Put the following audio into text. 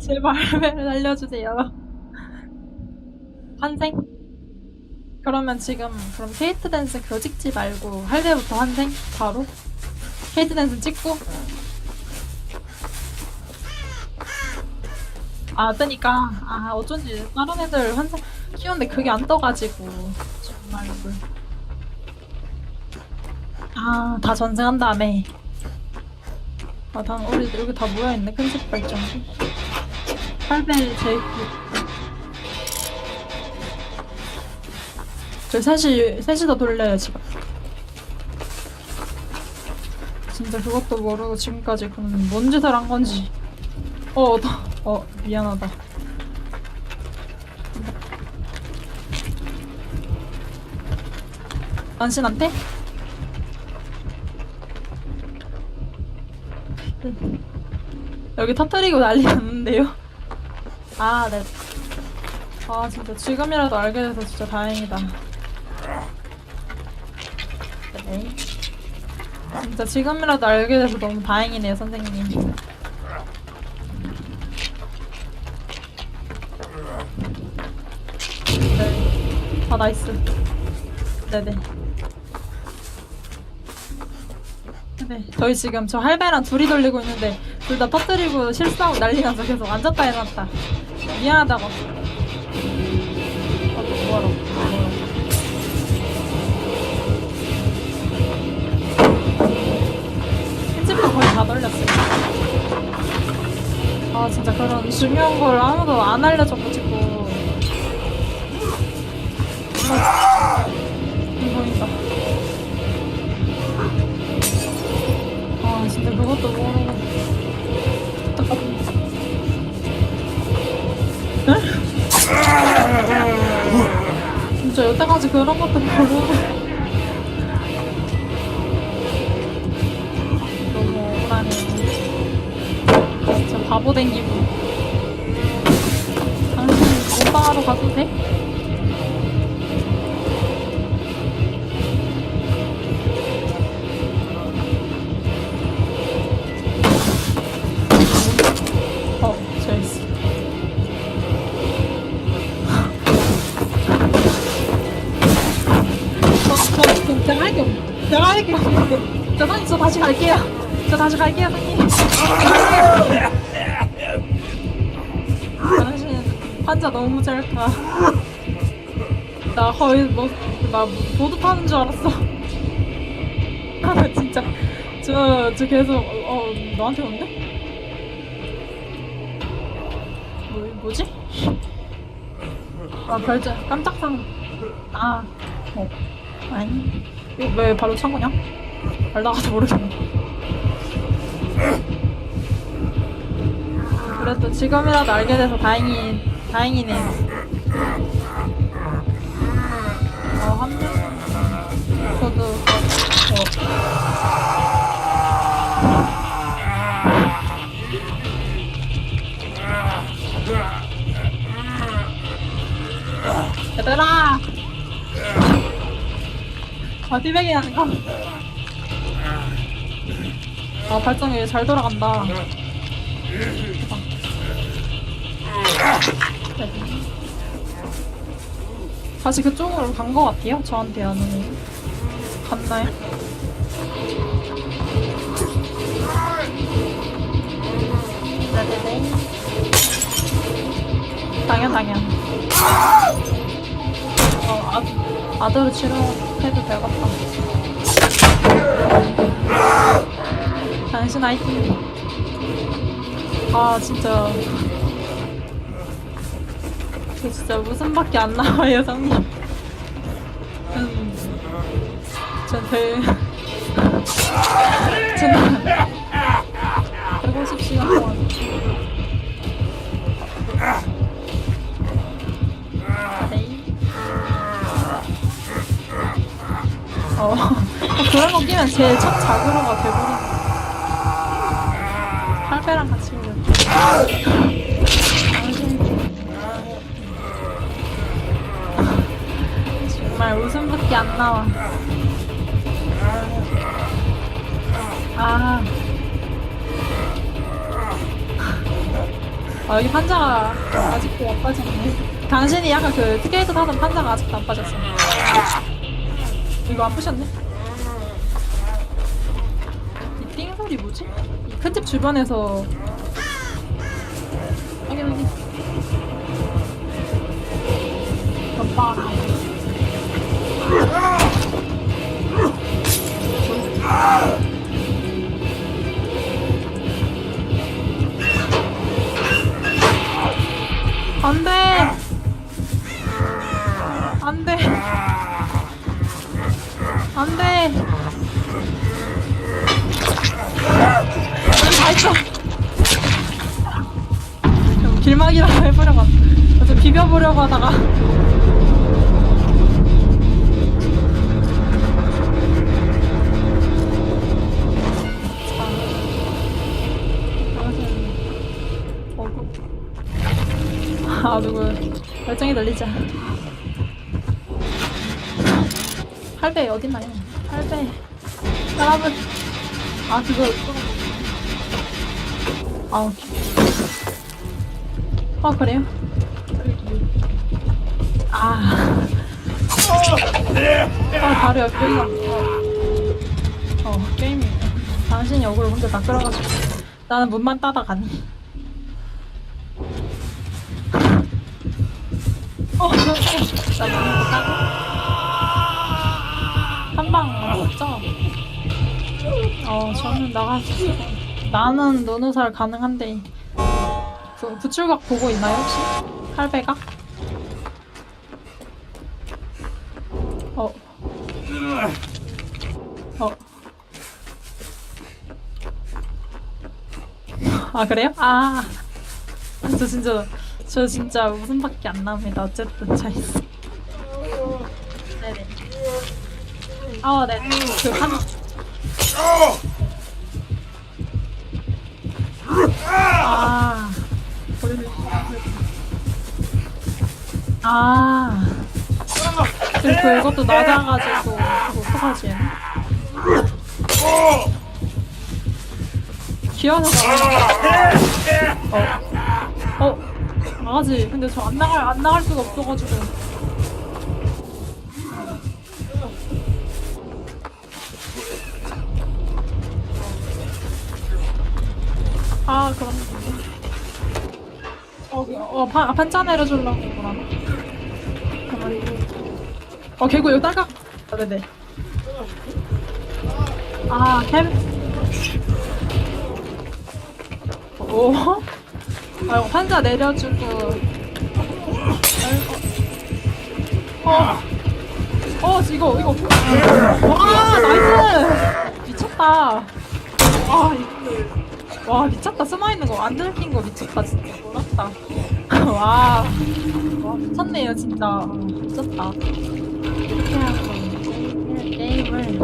제발 할배를 살려주세요. 환생? 그러면 지금 그럼 케이트 댄스 찍지 말고 할배부터 환생? 바로? 케이트 댄스 찍고? 아 뜨니까 아 어쩐지 다른 애들 환생 쉬운데 그게 안 떠가지고 정말 이걸 아다 전생한 다음에 아, 다, 우리 여기 다 모여있네. 큰색 발전기. 팔벨 제이크. 저 셋이, 셋이 더 돌려요, 지금. 진짜 그것도 모르고 지금까지 그럼 뭔 짓을 한 건지. 어, 나, 어, 미안하다. 당신한테? 여기 터뜨리고 난리 났는데요? 아, 네. 아, 진짜 지금이라도 알게 돼서 진짜 다행이다. 네. 진짜 지금이라도 알게 돼서 너무 다행이네요, 선생님. 네. 아, 나이스. 네네. 네, 저희 지금 저 할배랑 둘이 돌리고 있는데 둘 다 터뜨리고 실수하고 난리 나서 계속 앉았다 해놨다. 미안하다고. 어, 뭐하러? 뭐하러. 편집도 거의 다 돌렸어요. 아 진짜 그런 중요한 걸 아무도 안 알려줘가지고. 아, 이거니까. 아 진짜 그것도 모르고 진짜 여태까지 그런 것도 모르고. 너무 억울하네 진짜 바보 된 기분. 당신 몸빵하러 가도 돼? 저, 저, 제가 할게 없- 제가 할게 없는데. 저, 다시 갈게요. 저 다시 갈게요, 선생님. 당신 환자 너무 짧다. 나 거의 뭐, 나 보드 타는 줄 알았어. 아, 나 진짜. 저, 저 계속, 어, 너한테 오는데? 뭐, 뭐지? 아, 별자, 깜짝 상. 아, 어. 아니. 이거 왜 바로 찬 거냐? 알다가도 모르겠네. 그래도 지금이라도 알게 돼서 다행이, 다행이네 아, 티백이 하는 거? 아, 발전기 잘 돌아간다. 네. 다시 그쪽으로 간거 같아요? 저한테 아니면 갔나요? 당연, 당연. 어, 아, 아들을 치료 해도 되겠다. 당신 아이템. 아, 진짜. 저 진짜 웃음밖에 안 나와요, 성님. 음, 전 대, 전 그런 거 끼면 제첫 자그로가 돼버리네. 할배랑 같이 오면. 정말 웃음밖에 안 나와. 아. 아, 여기 판자가 아직도 안 빠지네. 당신이 약간 그 스케이트 타던 판자가 아직도 안 빠졌어. 이거 아프셨네? 이띵 소리 뭐지? 이 큰집 주변에서 해보려고 하다. 좀 비벼보려고 하다가. 아 누구? 열정이 날리자. 8배 어딨나요? 8배. 여러분. 아 그거. 아오 어 그래요? 아. 아 바로 옆에가 어 게임이 당신이 얼굴을 혼자 다 끌어가지고 나는 문만 따다 가니 어, 나못 따고 한방 맞죠? 어 저는 있어 나는 노노살 가능한데 그 구출각 보고 있나요 혹시? 할배각? 어. 어. 아 그래요? 아. 저 진짜 저 진짜 웃음밖에 안 납니다. 어쨌든 차 있어. 네네. 아 네. 그 한. 아. 그리고 그 이것도 낮아가지고 어떡하지? 귀여워서 어. 어. 나가지. 근데 저 안 나갈 안 나갈 수가 없어가지고. 아 그럼. 어, 어, 반, 반찬 내려주려고 그러나? 가만히. 어, 개구 여기 딸깍. 아, 네네. 아, 캠. 오. 아, 이거 판자 내려주고. 아이고. 어. 어, 이거, 이거. 와, 나이스! 미쳤다. 와, 이거. 와, 미쳤다. 숨어있는 거 안 들킨 거 미쳤다. 진짜 놀랐다. 와. 와, 미쳤네요, 진짜. 와, 미쳤다. 이렇게 하고 게임을